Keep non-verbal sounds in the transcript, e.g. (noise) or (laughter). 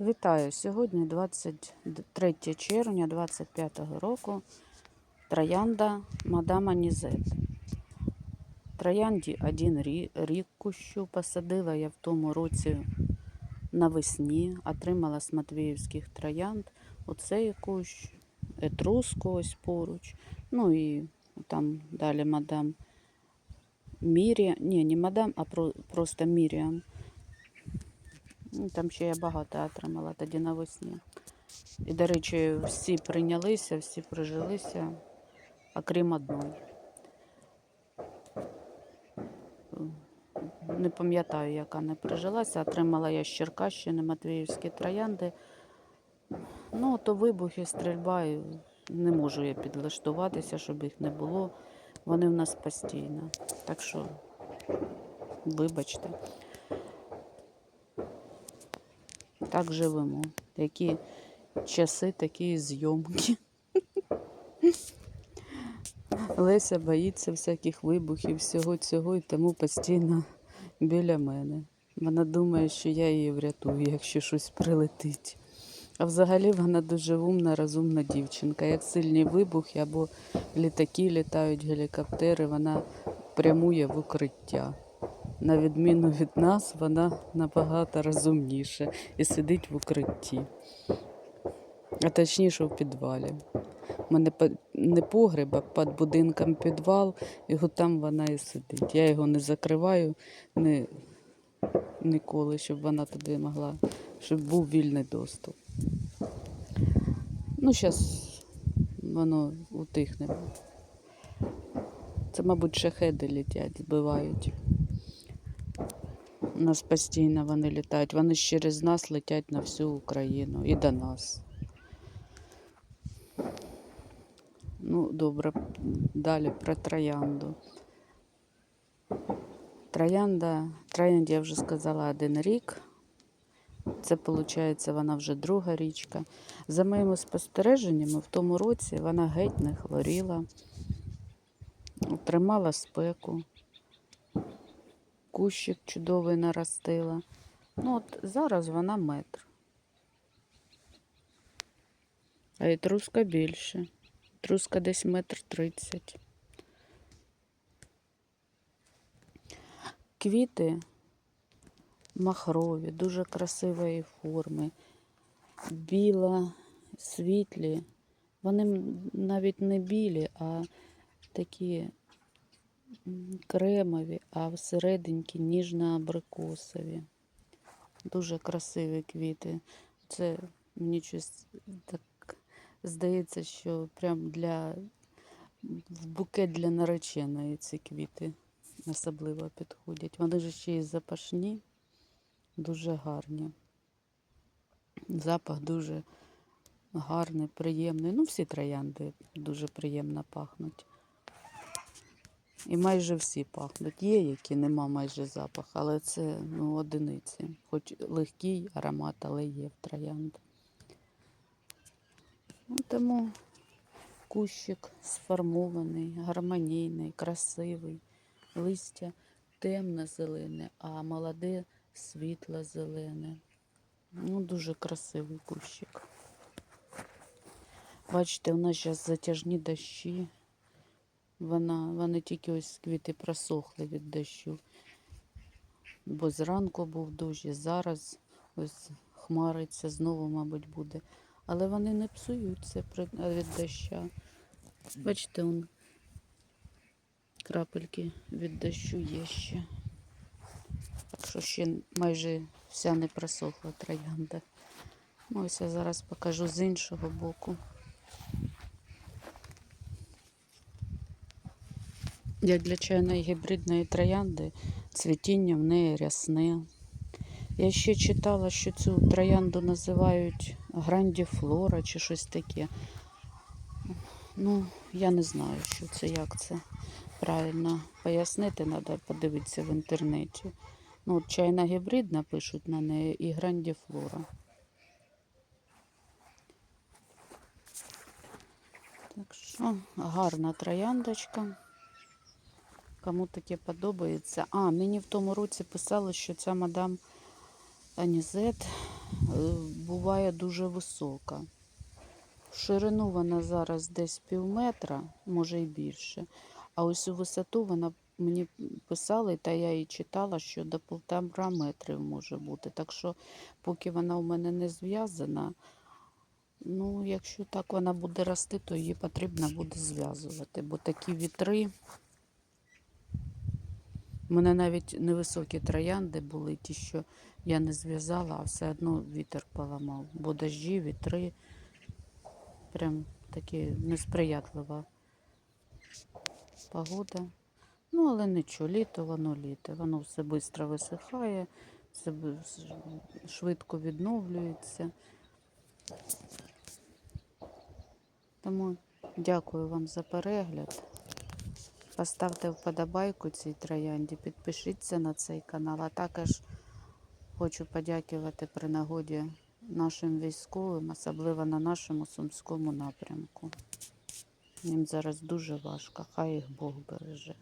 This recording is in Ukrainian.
Вітаю! Сьогодні 23 червня 25 року. Троянда Мадама Нізет. Троянді один рік кущу посадила я в тому році навесні, отримала з Матвіївських троянд оцей кущ, етруску ось поруч. Ну і там далі мадам Мірія. Ні, не мадам, а просто Міріам. Там ще я багато отримала тоді навесні. І, до речі, всі прийнялися, всі прижилися, окрім одної. Не пам'ятаю, яка не прижилася. Отримала я з Черкащини Матвіївські троянди. Ну, то вибухи, стрільба. і Не можу я підлаштуватися, щоб їх не було. Вони в нас постійно. Так що, вибачте. Так живемо. Які часи, такі зйомки. (laughs) Леся боїться всяких вибухів, всього цього і тому постійно біля мене. Вона думає, що я її врятую, якщо щось прилетить. А взагалі вона дуже умна, розумна дівчинка. Як сильні вибухи або літаки літають, гелікоптери, вона прямує в укриття. На відміну від нас, вона набагато розумніша і сидить в укритті. А точніше в підвалі. У мене не погреб, а під будинком підвал, і там вона і сидить. Я його не закриваю ні, ніколи, щоб вона туди могла, щоб був вільний доступ. Ну, зараз воно утихне. Це, мабуть, шахеди летять, збивають. У нас постійно вони літають. Вони ж через нас летять на всю Україну і до нас. Ну, добре, далі про троянду. Троянда, троянді я вже сказала один рік. Це, виходить, вона вже друга річка. За моїми спостереженнями, в тому році вона геть не хворіла, тримала спеку, кущик чудовий наростила. Ну, от зараз вона метр. А і труска більше. Труска десь метр тридцять. Квіти махрові, дуже красивої форми, біла, світлі. Вони навіть не білі, а такі кремові, а всерединки ніжно-абрикосові. Дуже красиві квіти. Це мені щось так здається, що прям для в букет для нареченої ці квіти особливо підходять. Вони ж ще й запашні, дуже гарні. Запах дуже гарний, приємний. Ну, всі троянди дуже приємно пахнуть. І майже всі пахнуть. Є, які нема майже запах, але це ну, одиниці. Хоч легкий аромат, але є в троянд. Ну, тому кущик сформований, гармонійний, красивий, листя темно-зелене, а молоде світло-зелене. Ну, дуже красивий кущик. Бачите, у нас зараз затяжні дощі. Вона, вони тільки ось квіти просохли від дощу. Бо зранку був дощ, і зараз ось хмариться, знову, мабуть, буде. Але вони не псуються від доща. Бачите, он крапельки від дощу є ще. Так що ще майже вся не просохла троянда. Ну, ось я зараз покажу з іншого боку. Як для чайної гібридної троянди, цвітіння в неї рясне. Я ще читала, що цю троянду називають грандіфлора чи щось таке. Ну, я не знаю, що це, як це правильно пояснити, треба подивитися в інтернеті. Ну, от чайна гібридна пишуть на неї і грандіфлора. Так що гарна трояндочка. Кому таке подобається. А, мені в тому році писали, що ця мадам анізет е, буває дуже висока. В ширину вона зараз десь пів метра, може і більше. А ось у висоту вона мені писали, та я і читала, що до півтора метрів може бути. Так що, поки вона у мене не зв'язана, ну, якщо так вона буде рости, то її потрібно буде зв'язувати. Бо такі вітри. У мене навіть невисокі троянди були, ті, що я не зв'язала, а все одно вітер поламав. Бо дощі, вітри. Прям такі несприятлива погода. Ну, але нічого, літо воно літо. Воно все швидко висихає, все швидко відновлюється. Тому дякую вам за перегляд. Поставте вподобайку цій троянді, підпишіться на цей канал, а також хочу подякувати при нагоді нашим військовим, особливо на нашому сумському напрямку. Їм зараз дуже важко, хай їх Бог береже.